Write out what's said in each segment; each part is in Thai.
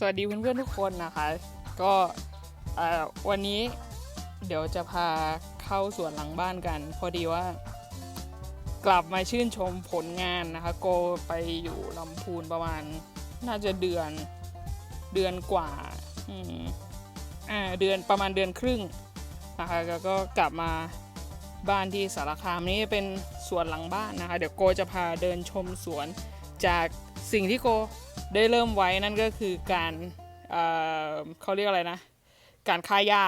สวัสดีเพื่อนๆทุกคนนะคะ ก็วันนี้เดี๋ยวจะพาเข้าสวนหลังบ้านกัน พอดีว่ากลับมาชื่นชมผลงานนะคะ โกไปอยู่ลำพูนประมาณน่าจะเดือนเดือนกว่าอ่าเดือนประมาณเดือนครึ่งนะคะแล้วก็กลับมาบ้านที่สารคามนี่เป็นสวนหลังบ้านนะคะ เดี๋ยวโกจะพาเดินชมสวนจาก สิ่งที่โกได้เริ่มไว้นั่นก็คือการเเขาเรียกอะไรนะ การฆ่าหญ้า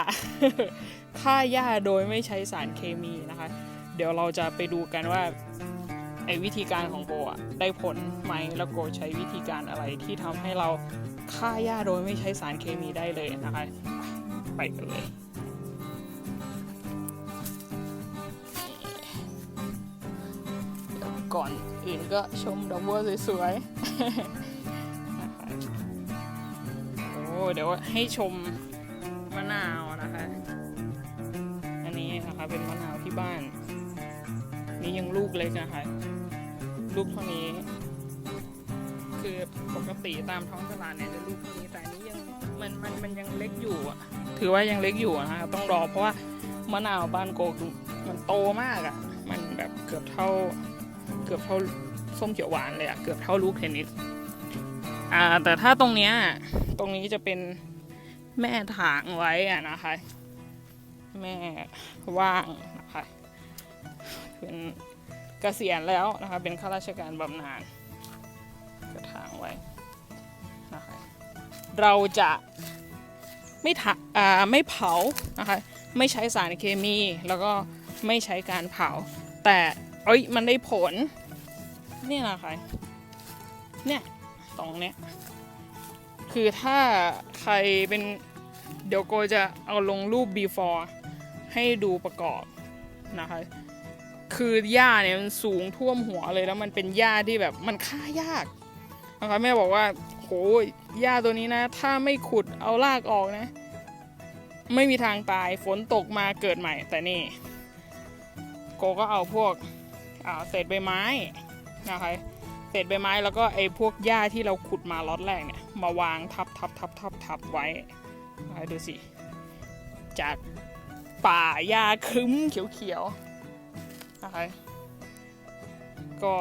ฆ่าหญ้าโดยไม่ใช้สารเคมีนะคะ เดี๋ยวเราจะไปดูกันว่าไอ้วิธีการของโกะได้ผลไหมแล้วโกใช้วิธีการอะไรที่ทำให้เราฆ่าหญ้าโดยไม่ใช้สารเคมีได้เลยนะคะ ไปกันเลยก่อนอื่นก็ชมดอกบัวสวยๆ นะคะโอ้เดี๋ยวให้ชมมะนาวนะคะ อันนี้นะคะเป็นมะนาวที่บ้าน นี่ยังลูกเล็กนะคะ ลูกเท่านี้ คือปกติตามท้องตลาดเนี่ยจะลูกเท่านี้แต่นี้ยังมันมันมันยังเล็กอยู่อะถือว่ายังเล็กอยู่นะคะต้องรอเพราะว่ามะนาวบ้านโกกมันโตมากอะ มันแบบเกือบเท่าเกือบเท่า ส้มเขียวหวานเลยอะเกือบเท่าลูกเทนนิสอ่าแต่ถ้าตรงเนี้ยตรงนี้จะเป็นแม่ถางไว้อะนะคะ แม่ว่างนะคะเป็นเกษียณแล้วนะคะ เป็นข้าราชการบำนาญกระถางไว้นะคะเราจะไม่ถะอ่าไม่เผานะคะไม่ใช้สารเคมีแล้วก็ไม่ใช้การเผา แต่เอ้ยมันได้ผล นี่นะคะเนี่ยตรงเนี้ยคือถ้าใครเป็นเดี๋ยวโกจะเอาลงรูป before ให้ดูประกอบนะคะ คือหญ้าเนี่ยมันสูงท่วมหัวเลยแล้วมันเป็นหญ้าที่แบบมันฆ่ายากนะคะแม่บอกว่าโหหญ้าตัวนี้นะ ถ้าไม่ขุดเอารากออกนะ ไม่มีทางตายฝนตกมาเกิดใหม่แต่นี่โกก็เอาพวกเศษใบไม้ นะคะเศษใบไม้แล้วก็ไอ้พวกหญ้าที่เราขุดมาล็อตแรกเนี่ยมาวางทับทับทับทับทับไว้นะคะดูสิ จากป่าหญ้าครึ้มเขียวๆนะคะก็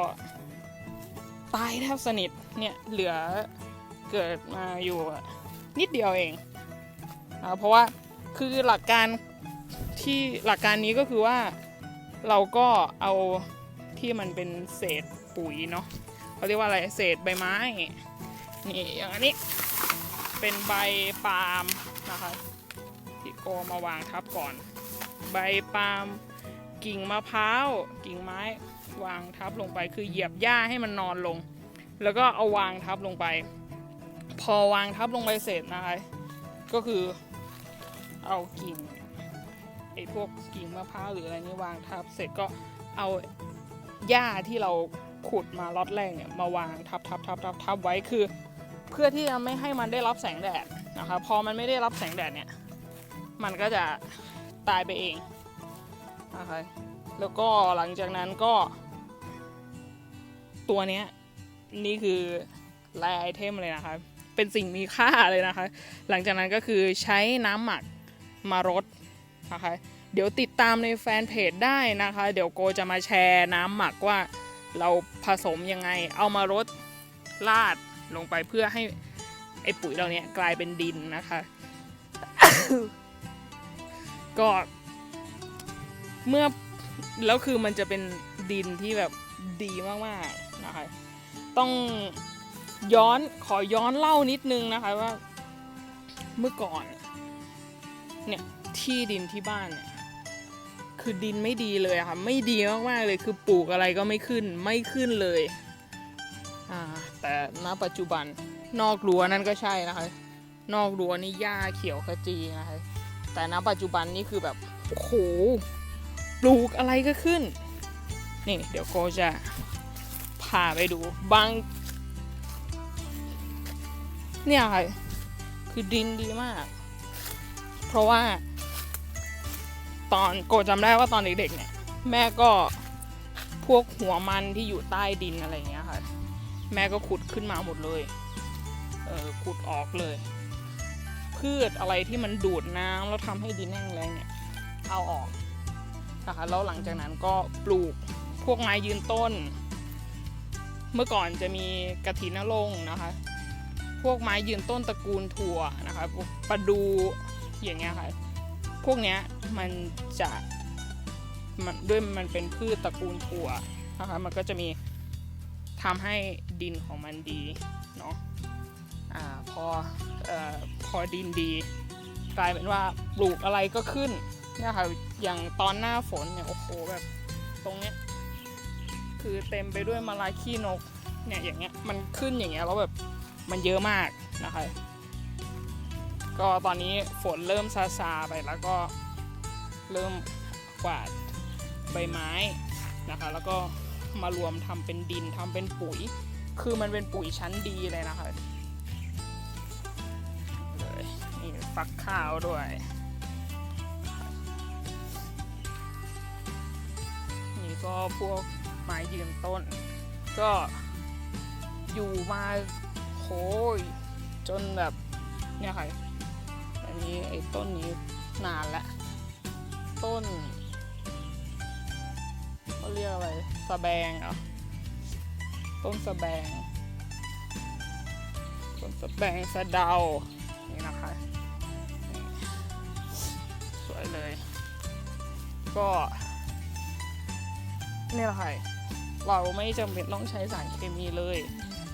ตายแทบสนิทเนี่ยเหลือเกิดมาอยู่นิดเดียวเองอเพราะว่าคือหลักการที่หลักการนี้ก็คือว่าเราก็เอาที่มันเป็นเศษ ปุ๋ยเนาะเขาเรียกว่าอะไรเศษใบไม้นี่อย่างอันนี้เป็นใบปาล์มนะคะที่โกมาวางทับก่อน ใบปาล์มกิ่งมะพร้าวกิ่งไม้วางทับลงไป คือเหยียบหญ้าให้มันนอนลง แล้วก็เอาวางทับลงไป พอวางทับลงไปเสร็จนะคะก็คือเอากิ่งไอ้พวกกิ่งมะพร้าวหรืออะไรนี่วางทับเสร็จก็เอาหญ้าที่เรา ขุดมาล็อตแรกเนี่ยมาวางทับทับทับทับทับไว้คือ เพื่อที่จะไม่ให้มันได้รับแสงแดดนะคะพอมันไม่ได้รับแสงแดดเนี่ยมันก็จะตายไปเองนะคะแล้วก็หลังจากนั้นก็ ตัวเนี้ยนี่คือลายไอเทมเลยนะคะเป็นสิ่งมีค่าเลยนะคะ หลังจากนั้นก็คือใช้น้ำหมักมารดนะคะเดี๋ยวติดตามในแฟนเพจได้นะคะ เดี๋ยวโกจะมาแชร์น้ำหมักว่า เราผสมยังไงเอามารดลาดลงไปเพื่อให้ไอ้ปุ๋ยเราเนี้ยกลายเป็นดินนะคะ ก็เมื่อแล้วคือมันจะเป็นดินที่แบบดีมากๆนะคะ ต้องย้อนขอย้อนเล่านิดนึงนะคะว่าเมื่อก่อนเนี่ยที่ดินที่บ้านเนี่ย คือดินไม่ดีเลยค่ะ ไม่ดีมากๆเลยคือปลูกอะไรก็ไม่ขึ้นไม่ขึ้นเลยแต่ณปัจจุบันนอกรั้วนั่นก็ใช่นะคะ นอกรั้วนี่หญ้าเขียวขจีนะคะ แต่ณปัจจุบันนี่คือแบบโอ้โหปลูกอะไรก็ขึ้น นี่เดี๋ยวโกจะพาไปดูบาง เนี่ยค่ะ คือดินดีมาก เพราะว่า ตอนโกจำได้ว่าตอนเด็กๆเนี่ย แม่ก็พวกหัวมันที่อยู่ใต้ดินอะไรเงี้ยค่ะ แม่ก็ขุดขึ้นมาหมดเลยเออขุดออกเลย พืชอะไรที่มันดูดน้ำแล้วทำให้ดินแห้งแล้งเนี่ยเอาออกนะคะแล้วหลังจากนั้นก็ปลูกพวกไม้ยืนต้น เมื่อก่อนจะมีกระถินนรงนะคะ พวกไม้ยืนต้นตระกูลถั่วนะคะประดูอย่างเงี้ยค่ะ พวกเนี้ยมันจะมันด้วยมันเป็นพืชตระกูลถั่วนะคะมันก็จะมีทำให้ดินของมันดีเนาะอ่าพออพอดินดี กลายเป็นว่าปลูกอะไรก็ขึ้นเนี่ยค่ะอย่างตอนหน้าฝนเนี่ยโอ้โหแบบตรงเนี้ยคือเต็มไปด้วยมาลายขี้นกเนี่ยอย่างเงี้ยมันขึ้นอย่างเงี้ยแล้วแบบมันเยอะมากนะคะ ก็ตอนนี้ฝนเริ่มซาซาไปแล้วก็เริ่มกวาดใบไม้นะคะ แล้วก็มารวมทำเป็นดินทำเป็นปุ๋ย คือมันเป็นปุ๋ยชั้นดีเลยนะคะเลยนี่ฟักข้าวด้วยนี่ก็พวกไม้ยืนต้น ก็อยู่มาโหยจนแบบเนี่ยค่ะ อันนี้ไอ้ต้นนี้นานล้วต้นเขาเรียกอะไรสะแบงเหรอ ต้นสะแบง ต้นสะแบงสะเดา นี่นะคะ สวยเลย ก็นี่แหละค่ะเราไม่จำเป็นต้องใช้สารเคมีเลย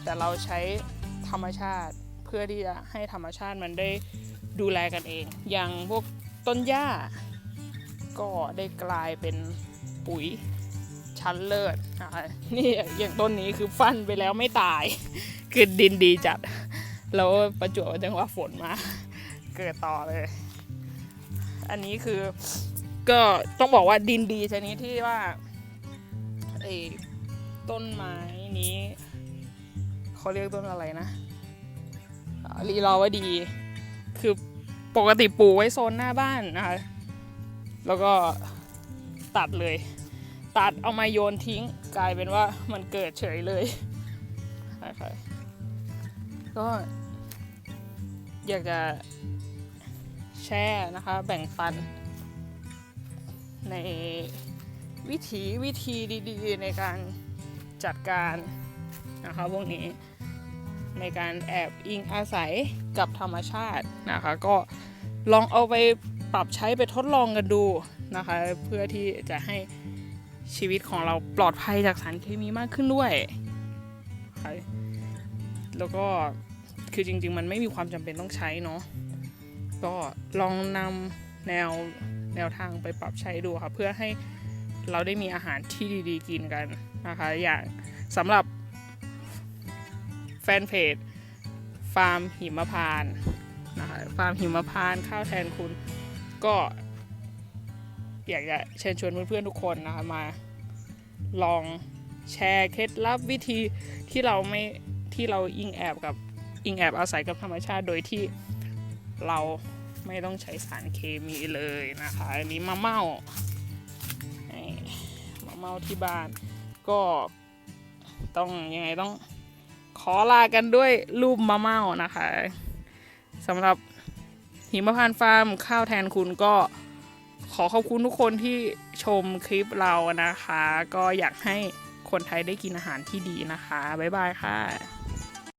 แต่เราใช้ธรรมชาติ เพื่อที่จะให้ธรรมชาติมันได้ดูแลกันเอง อย่างพวกต้นหญ้า ก็ได้กลายเป็นปุ๋ยชั้นเลิศนี่อย่างต้นนี้คือฟันไปแล้วไม่ตาย คือดินดีจัด แล้วประจวบจังหวะฝนมา เกิดต่อเลย อันนี้คือก็ต้องบอกว่าดินดีชนิดที่ว่าไอ้ต้นไม้นี้เขาเรียกต้นอะไรนะ ลีลาวดี คือปกติปลูกไว้โซนหน้าบ้านนะคะ แล้วก็ตัดเลย ตัดเอามาโยนทิ้ง กลายเป็นว่ามันเกิดเฉยเลยนะคะก็อยากจะแชร์นะคะ แบ่งปัน ในวิถีวิธีดีๆ ในการจัดการนะคะพวกนี้ ในการแอบอิงอาศัยกับธรรมชาตินะคะ ก็ลองเอาไปปรับใช้ไปทดลองกันดูนะคะ เพื่อที่จะให้ชีวิตของเราปลอดภัยจากสารเคมีมากขึ้นด้วย แล้วก็คือจริง ๆ มันไม่มีความจำเป็นต้องใช้เนาะ ก็ลองนำแนวแนวทางไปปรับใช้ดูค่ะ เพื่อให้เราได้มีอาหารที่ดี ๆ กินกันนะคะ อย่างสำหรับ แฟนเพจ ฟาร์มหิมพานนะคะฟาร์มหิมพานข้าวแทนคุณ ก็ อยากจะเชิญชวนเพื่อนๆทุกคนนะคะมา ลองแชร์เคล็ดลับวิธีที่เราไม่ที่เราอิงแอบกับอิงแอบอาศัยกับธรรมชาติโดยที่เราไม่ต้องใช้สารเคมีเลยนะคะ อันนี้มะเม่ามะเม่าที่บ้านก็ต้องยังไงต้อง อลากันด้วยรูปมะเม่านะคะสำหรับหิมพานต์ฟาร์มข้าวแทนคุณก็ขอขอบคุณทุกคนที่ชมคลิปเรานะคะ ก็อยากให้คนไทยได้กินอาหารที่ดีนะคะ บ๊ายบายค่ะ